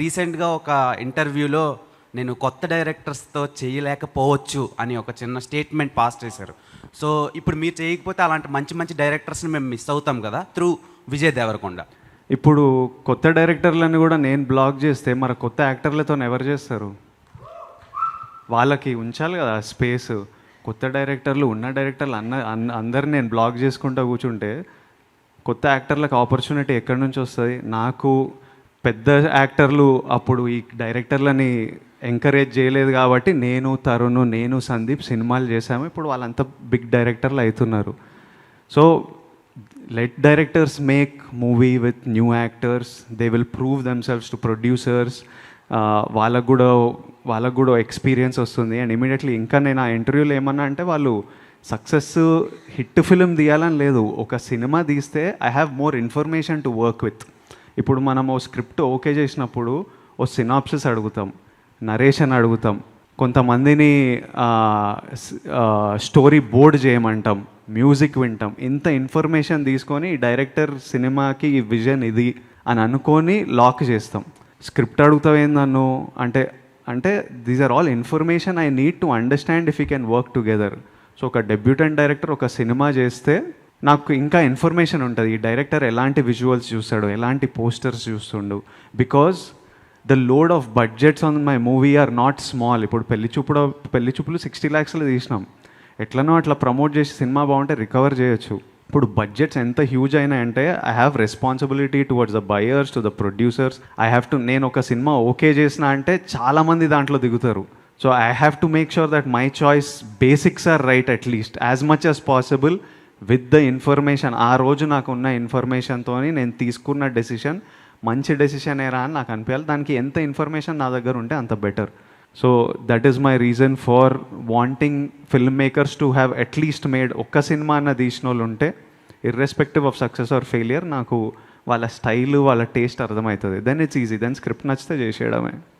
రీసెంట్గా ఒక ఇంటర్వ్యూలో నేను కొత్త డైరెక్టర్స్తో చేయలేకపోవచ్చు అని ఒక చిన్న స్టేట్మెంట్ పాస్ చేశారు. సో ఇప్పుడు మీరు చేయకపోతే అలాంటి మంచి మంచి డైరెక్టర్స్ని మేము మిస్ అవుతాం కదా త్రూ విజయ్ దేవరకొండ. ఇప్పుడు కొత్త డైరెక్టర్లను కూడా నేను బ్లాక్ చేస్తే మరి కొత్త యాక్టర్లతో ఎవరు చేస్తారు? వాళ్ళకి ఉంచాలి కదా స్పేస్. కొత్త డైరెక్టర్లు ఉన్న డైరెక్టర్లు అన్న అందరిని నేను బ్లాక్ చేసుకుంటూ కూర్చుంటే కొత్త యాక్టర్లకు ఆపర్చునిటీ ఎక్కడి నుంచి వస్తుంది? నాకు పెద్ద యాక్టర్లు అప్పుడు ఈ డైరెక్టర్లని ఎంకరేజ్ చేయలేదు కాబట్టి నేను తరుణ్ నేను సందీప్ సినిమాలు చేశాము. ఇప్పుడు వాళ్ళంతా బిగ్ డైరెక్టర్లు అవుతున్నారు. So let directors make movie with new actors. They will prove themselves to producers వాళ్ళకు కూడా వాళ్ళకు కూడా ఎక్స్పీరియన్స్ వస్తుంది. అండ్ ఇమీడియట్లీ ఇంకా నేను ఆ ఇంటర్వ్యూలో ఏమన్నా అంటే వాళ్ళు సక్సెస్ హిట్ ఫిలిం తీయాలని లేదు. ఒక సినిమా తీస్తే I have more information to work with ఇప్పుడు మనం ఓ స్క్రిప్ట్ ఓకే చేసినప్పుడు ఓ సినాప్సిస్ అడుగుతాం నరేషన్ అడుగుతాం కొంతమందిని స్టోరీ బోర్డ్ చేయమంటాం మ్యూజిక్ వింటాం ఇంత ఇన్ఫర్మేషన్ తీసుకొని డైరెక్టర్ సినిమాకి ఈ విజన్ ఇది అని అనుకొని లాక్ చేస్తాం. స్క్రిప్ట్ అడుగుతావు ఏంది నన్ను? అంటే అంటే these are all information I need to understand if you can work together so ఒక డెబ్యూటెంట్ డైరెక్టర్ ఒక సినిమా చేస్తే నాకు ఇంకా ఇన్ఫర్మేషన్ ఉంటుంది. ఈ డైరెక్టర్ ఎలాంటి విజువల్స్ చూస్తాడు ఎలాంటి పోస్టర్స్ చూస్తుండు. Because the load of budgets on my movie are not small ఇప్పుడు పెళ్ళి చూపుడు పెళ్ళి చూపులు సిక్స్టీ ల్యాక్స్లో తీసినాం. ఎట్లనో అట్లా ప్రమోట్ చేసి సినిమా బాగుంటే రికవర్ చేయొచ్చు. ఇప్పుడు బడ్జెట్స్ ఎంత huge అయినాయంటే I have responsibility towards the buyers to the producers I have to నేను ఒక సినిమా ఓకే చేసిన అంటే చాలామంది దాంట్లో దిగుతారు. So I have to make sure that my choice basics are right at least as much as possible with the information ఆ రోజు నాకు ఉన్న ఇన్ఫర్మేషన్తో నేను తీసుకున్న డెసిషన్ మంచి డెసిషన్ ఏరా అని నాకు అనిపించాలి దానికి ఎంత ఇన్ఫర్మేషన్ నా దగ్గర ఉంటే అంత better so that is my reason for wanting film makers to have at least made ఒక్క సినిమా అన్న తీసిన వాళ్ళు ఉంటే irrespective of success or failure నాకు వాళ్ళ స్టైల్ వాళ్ళ టేస్ట్ అర్థమవుతుంది. Then it's easy then script నచ్చితే చేసేయడమే.